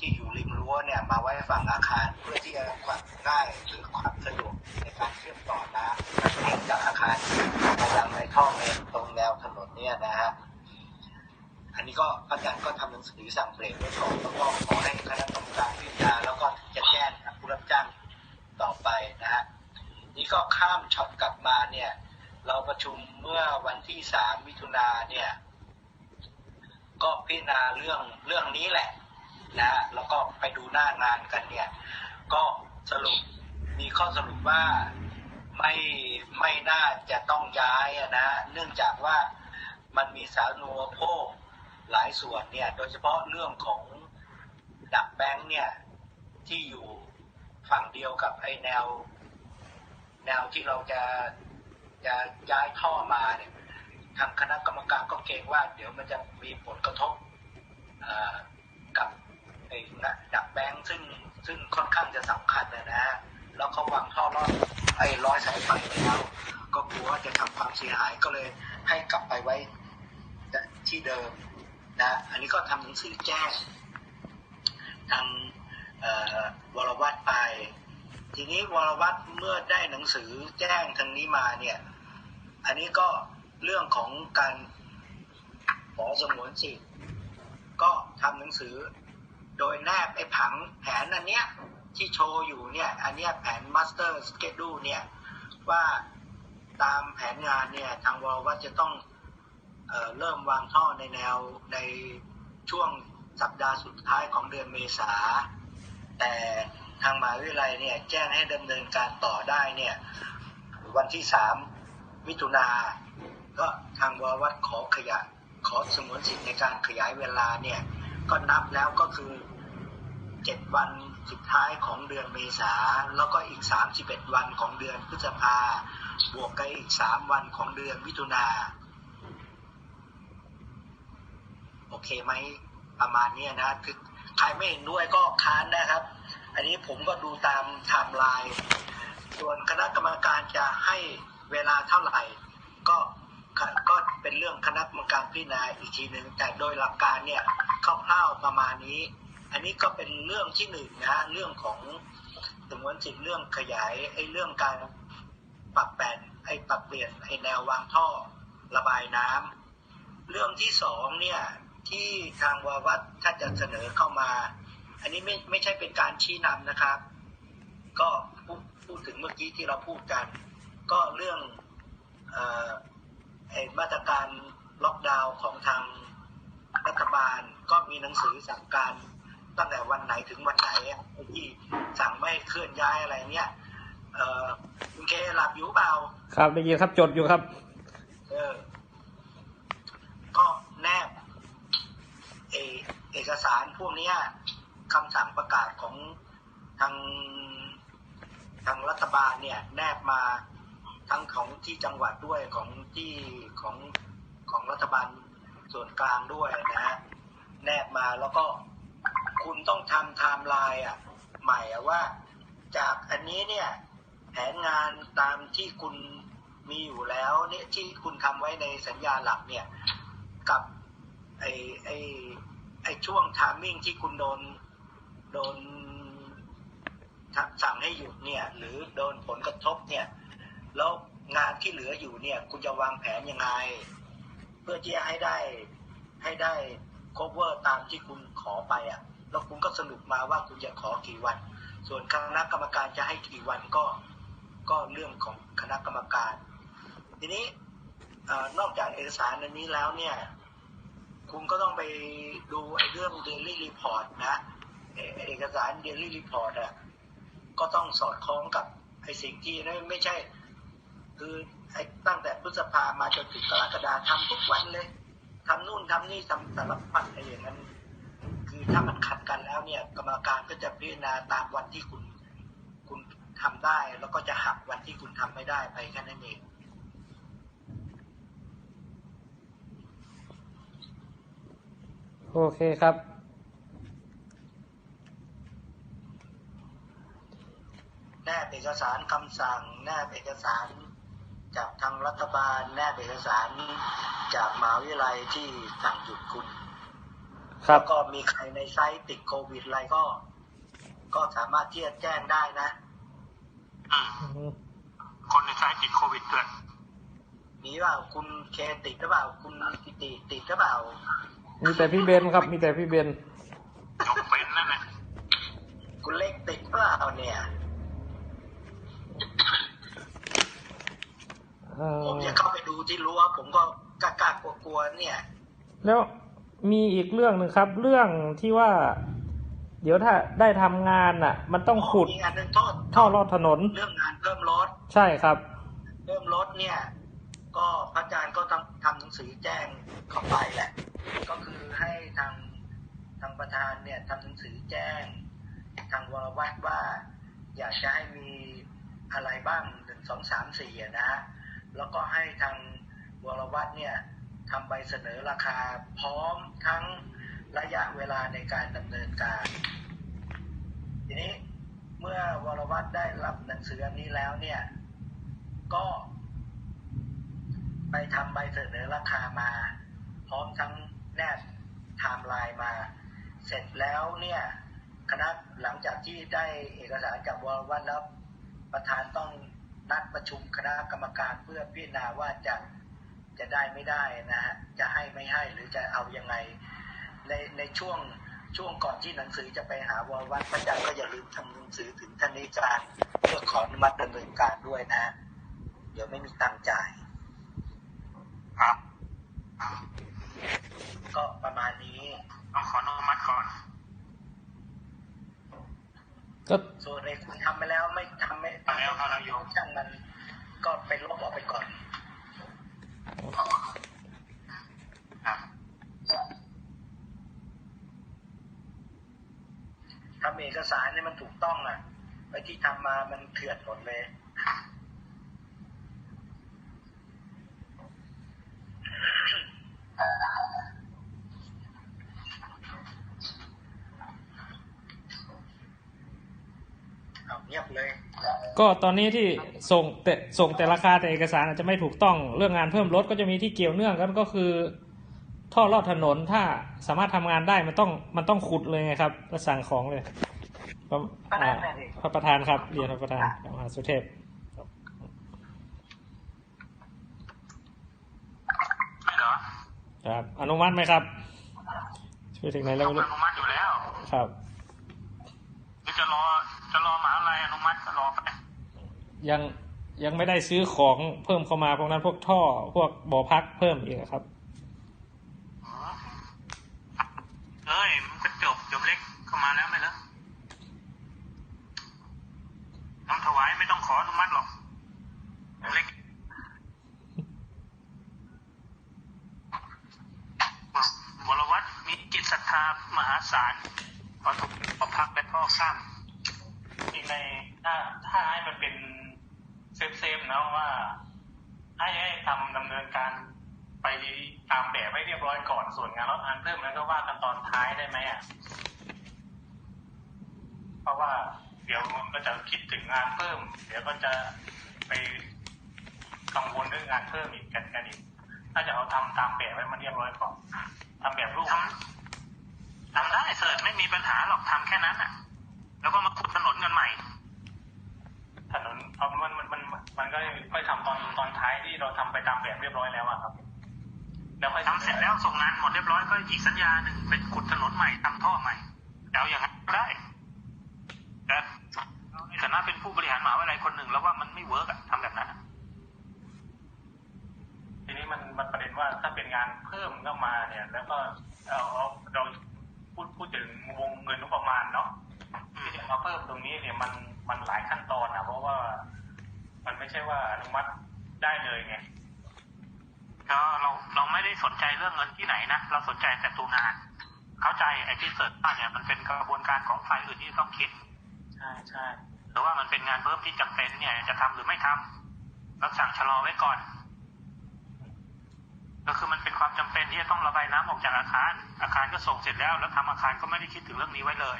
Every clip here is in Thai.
ที่อยู่ริมรั้วเนี่ยมาไว้ฝั่งอาคารเพื่อที่จะความง่ายหรือความสะดวกในการเชื่อมต่อน้ำให้จากอาคารมายังในท่อเมนตรงแนวถนนเนี่ยนะฮะอันนี้ก็อาจารย์ก็ทำหนังสือสั่งเบรกไว้ก่อนแล้วก็ขอให้คณะกรรมการพิจารณาแล้วก็จะแจ้งกับผู้รับจ้างต่อไปนะฮะนี่ก็ข้ามช็อตกลับมาเนี่ย เราประชุมเมื่อวันที่สามมิถุนาเนี่ย ก็พิจารณาเรื่องเรื่องนี้แหละ นะแล้วก็ไปดูหน้างานกันเนี่ย ก็สรุปมีข้อสรุปว่าไม่ไม่น่าจะต้องย้ายนะ เนื่องจากว่ามันมีสาธารณูปโภคหลายส่วนเนี่ย โดยเฉพาะเรื่องของดักแบงค์เนี่ย ที่อยู่ฝั่งเดียวกับไอ้แนว แนวที่เราจะจะย้ายท่อมาเนี่ย ทางคณะกรรมการก็เกรงว่า เดี๋ยวมันจะมีผลกระทบ ไอ้นะดักแบงค์ซึ่งซึ่งค่อนข้างจะสำคัญนะนะฮะแล้วเขาวางท่อรอดไอ้ร้อยสายไฟไปแล้ว ก็กลัวว่าจะทำความเสียหายก็เลยให้กลับไปไว้ที่เดิมนะอันนี้ก็ทำหนังสือแจ้งทางวรวัตไป ทีนี้วรวัตเมื่อได้หนังสือแจ้งทางนี้มาเนี่ย อันนี้ก็เรื่องของการขอสงวนสิทธิ์ก็ทำหนังสือ โดยแนบไอ้ผังแผนอันเนี้ยที่โชว์อยู่เนี่ยอันเนี้ยแผน master schedule เนี่ยว่าตามแผนงานเนี่ยทางวรวัตจะต้องเออเริ่มวางท่อในแนวในช่วงสัปดาห์สุดท้ายของเดือนเมษา แต่ทางมหาวิทยาลัยเนี่ยแจ้งให้ดำเนินการต่อได้เนี่ยวันที่สามมิถุนาก็ทางวรวัตขอขยายขอสมวนสิทธิ์ในการขยายเวลาเนี่ย ก็นับแล้วก็คือเจ็ดวันสุดท้ายของเดือนเมษา แล้วก็อีกสามสิบเอ็ดวันของเดือนพฤษภา บวกกับอีกสามวันของเดือนมิถุนา โอเคไหมประมาณนี้นะคือใครไม่เห็นด้วยก็ค้านนะครับ อันนี้ผมก็ดูตามไทม์ไลน์ ส่วนคณะกรรมการจะให้เวลาเท่าไหร่ ก็ก็เป็นเรื่องคณะกรรมการพิจารณาอีกทีหนึ่งแต่โดยหลักการเนี่ย คร่าวๆประมาณนี้ อันนี้ก็เป็นเรื่องที่หนึ่งนะ เรื่องของสมวนสิทธิ์เรื่องขยายไอ้เรื่องการปรับแปลนไอ้ปรับเปลี่ยนไอ้แนววางท่อระบายน้ำเรื่องที่สองเนี่ยที่ทางวาวัตถ้าจะเสนอเข้ามา อันนี้ไม่ไม่ใช่เป็นการชี้นำนะครับ ก็พูดพูดถึงเมื่อกี้ที่เราพูดกัน ก็เรื่องเอ่อไอ้มาตรการล็อกดาวน์ของทาง รัฐบาลก็มีหนังสือสั่งการตั้งแต่วันไหนถึงวันไหนอะไอ้ที่สั่งไม่ให้เคลื่อนย้ายอะไรเนี่ยเอ่อคุณเคหลับอยู่เปล่า ครับได้ยินครับจดอยู่ครับ เออ ก็แนบเอเอกสารพวกเนี้ยคำสั่งประกาศของทางทางรัฐบาลเนี่ย แนบมาทั้งของที่จังหวัดด้วยของที่ของของรัฐบาล ส่วนกลางด้วยนะฮะแนบมาแล้วก็คุณต้องทำไทม์ไลน์อะใหม่อะว่า จากอันนี้เนี่ย แผนงานตามที่คุณมีอยู่แล้วเนี่ยที่คุณทำไว้ในสัญญาหลักเนี่ย กับไอ้ไอ้ไอ้ช่วงทามมิ่งที่คุณโดนโดนสั่งให้หยุดเนี่ย หรือโดนผลกระทบเนี่ย แล้วงานที่เหลืออยู่เนี่ย คุณจะวางแผนยังไง เพื่อที่จะให้ได้ให้ได้ cover ตามที่คุณขอไปอะ แล้วคุณก็สรุปมาว่าคุณจะขอกี่วัน ส่วนคณะกรรมการจะให้กี่วันก็ก็เรื่องของคณะกรรมการ ทีนี้นอกจากเอกสารอันนี้แล้วเนี่ย คุณก็ต้องไปดูไอ้เรื่อง daily report นะเอกสาร daily report อะก็ต้องสอดคล้องกับไอ้สิ่งที่ไม่ใช่ คือไอ้ตั้งแต่พฤษภามาจนถึงกรกฎาทำทุกวันเลยทำนู่นทำนี่ทำสารพัดอะไรอย่างนั้น คือถ้ามันขัดกันแล้วเนี่ย กรรมการก็จะพิจารณาตามวันที่คุณ คุณทำได้ แล้วก็จะหักวันที่คุณทำไม่ได้ไปแค่นั้นเองโอเคครับ แนบเอกสารคำสั่ง แนบเอกสาร จากทางรัฐบาลแนบเอกสารจากมหาวิทยาลัยที่สั่งหยุดคุณครับแล้วก็มีใครในไซต์ติดโควิดอะไรก็ ก็สามารถที่จะแจ้งได้นะอืมอืมคนในไซต์ติดโควิดด้วยมีเปล่าคุณเคติดหรือเปล่า คุณกิติติดหรือเปล่า มีแต่พี่เบนครับ มีแต่พี่เบนยกเว้นนั่นแหละคุณเล็กติดหรือเปล่าเนี่ย เอ่อ ผมจะเข้าไปดูที่รั้วผมก็กล้าๆกลัวๆเนี่ย แล้วมีอีกเรื่องหนึ่งครับ เรื่องที่ว่า เดี๋ยวถ้าได้ทำงานอะ มันต้องขุดมีอันหนึงโทษท่อลอดถนน เรื่องงานเพิ่มรถ ใช่ครับเพิ่มรถเนี่ย ก็พระอาจารย์ก็ทำทำหนังสือแจ้งเข้าไปแหละ ก็คือให้ทางทางประธานเนี่ยทำหนังสือแจ้ง ทางวรวัตว่า อยากจะให้มีอะไรบ้างหนึ่งสองสามสี่อะนะฮะ แล้วก็ให้ทางวรวัตเนี่ยทำใบเสนอราคาพร้อมทั้งระยะเวลาในการดำเนินการ ทีนี้เมื่อวรวัตได้รับหนังสืออันนี้แล้วเนี่ย ก็ไปทำใบเสนอราคามา พร้อมทั้งแนบไทม์ไลน์มา เสร็จแล้วเนี่ยคณะหลังจากที่ได้เอกสารจากวรวัตแล้วประธานต้อง นัดประชุมคณะกรรมการเพื่อพิจารณาว่าจะจะได้ไม่ได้นะฮะจะให้ไม่ให้หรือจะเอายังไงในในช่วงช่วงก่อนที่หนังสือจะไปหาวรวัตพระอาจารย์ก็อย่าลืมทำหนังสือถึงท่านนิการเพื่อขออนุมัติดำเนินการด้วยนะ เดี๋ยวไม่มีตังค์จ่ายครับ ก็ประมาณนี้ต้องขออนุมัติก่อน ก็ส่วนในคุณทำไปแล้วไม่ทำไม่ทำ แล้วครับเราอยู่ช่างมันก็ไปลบออกไปก่อนทำเอกสารเนี่ยมันถูกต้องอะไอ้ที่ทำมามันเถื่อนหมดเลยเอาเงียบเลย ก็ตอนนี้ที่ส่งแต่ส่งแต่ราคาแต่เอกสารอาจจะไม่ถูกต้องเรื่องงานเพิ่มรถก็จะมีที่เกี่ยวเนื่องกันก็คือ ท่อลอดถนนถ้าสามารถทำงานได้มันต้องมันต้องขุดเลยไงครับแล้วสั่งของเลยพระอ่าพระประธานครับเรียนพระประธานมหาสุเทพไม่เหรอครับอนุมัติไหมครับช่วยถึงไหนแล้วต้องไม่รู้อนุมัติอยู่แล้ว ครับหรือจะรอจะรอมหาอะไรอนุมัติก็รอไป ยังยังไม่ได้ซื้อของเพิ่มเข้ามาพวกนั้นพวกท่อพวกบ่อพักเพิ่มอีกอะครับเอ้ยมันก็จบจบเล็กเข้ามาแล้วไหมเหรอทำถวายไม่ต้องขออนุมัติหรอกจบเล็กวรวัตรมีจิตศรัทธามหาศาลพอถูกพอพักและพ่อข้าม จริงในถ้าถ้าให้มันเป็นเซฟเซฟๆนะว่า ให้ให้ทำดำเนินการไปตามแบบให้เรียบร้อยก่อนส่วนงานรถอันเพิ่มแล้วก็ว่ากันตอนท้ายได้ไหมอะเพราะว่าเดี๋ยวมันก็จะคิดถึงงานเพิ่ม เดี๋ยวก็จะไปกังวลเรื่องงานเพิ่มอีกกันกันอีกถ้าจะเอาทำตามแบบให้มันเรียบร้อยก่อนทำแบบรูปทำทำได้เสิร์ชไม่มีปัญหาหรอกทำแค่นั้นอะ แล้วก็มาขุดถนนกันใหม่ ถนนเอามันมันมัน มันก็ค่อยทำตอนตอนท้ายที่เราทำไปตามแบบเรียบร้อยแล้วอะครับ แล้วค่อยทำเสร็จแล้วส่งงานหมดเรียบร้อยก็อีกสัญญาหนึ่งเป็นขุดถนนใหม่ทำท่อใหม่เอาอย่างนั้นได้แต่ในฐานะเป็นผู้บริหารมหาวิทยาลัยคนหนึ่งแล้วว่ามันไม่เวิร์กอะทำแบบนั้นทีนี้มันมันประเด็นว่าถ้าเป็นงานเพิ่มเข้ามาเนี่ย แล้วก็เอาเอาเราพูดพูดถึงวงเงินงบประมาณเนาะที่จะมาเพิ่มตรงนี้เนี่ยมันมันหลายขั้นตอนอะเพราะว่า มันไม่ ใช่ว่าอนุมัติได้เลยไงก็เราเราไม่ได้สนใจเรื่องเงินที่ไหนนะเราสนใจแต่ตัวงาน เข้าใจไอ้ที่เสิร์ชมาเนี่ยมันเป็นกระบวนการของฝ่ายอื่นที่ต้องคิด ใช่ใช่หรือว่ามันเป็นงานเพิ่มที่จำเป็นเนี่ย จะทำหรือไม่ทำเราสั่งชะลอไว้ก่อน ก็คือมันเป็นความจำเป็นที่จะต้องระบายน้ำออกจากอาคาร อาคารก็ส่งเสร็จแล้ว แล้วทำอาคารก็ไม่ได้คิดถึงเรื่องนี้ไว้เลย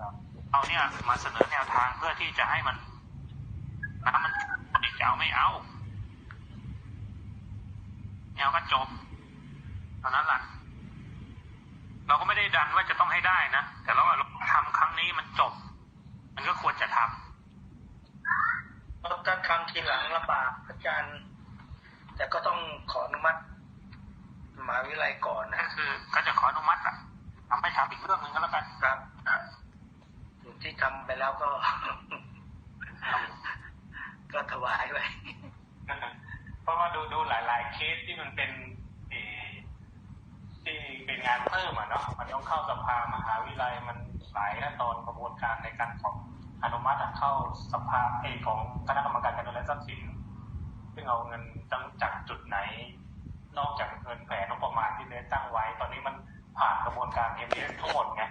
ครับเอาเนี่ยมาเสนอแนวทางเพื่อที่จะให้มันน้ำมัน จะเอาไม่เอาแนวก็จบเท่านั้นแหละเราก็ไม่ได้ดันว่าจะต้องให้ได้นะ แต่เราว่าเราทำครั้งนี้มันจบ มันก็ควรจะทำเพราะถ้าทำทีหลังลำบากอาจารย์ แต่ก็ต้องขออนุมัติมหาวิทยาลัยก่อนก็นะคือ ก็จะขออนุมัติอะทำให้ทำอีกเรื่องหนึ่งก็แล้วกันครับส่วนที่ทำไปแล้วก็ ก็ถวายไว้เพราะว่าดูดูหลาย ๆ เคสที่มันเป็นที่เป็นงานเพิ่มอะเนาะมันต้องเข้าสภามหาวิทยาลัยมันหลายขั้นตอนกระบวนการในการของอนุมัติเข้าสภาเอกของคณะกรรมการการเงินและทรัพย์สินซึ่งเอาเงินจังจากจุดไหน นอกจากเงินแผนงบประมาณที่ได้ตั้งไว้ ตอนนี้มันผ่านกระบวนการ m อ s ทั้งหมดไง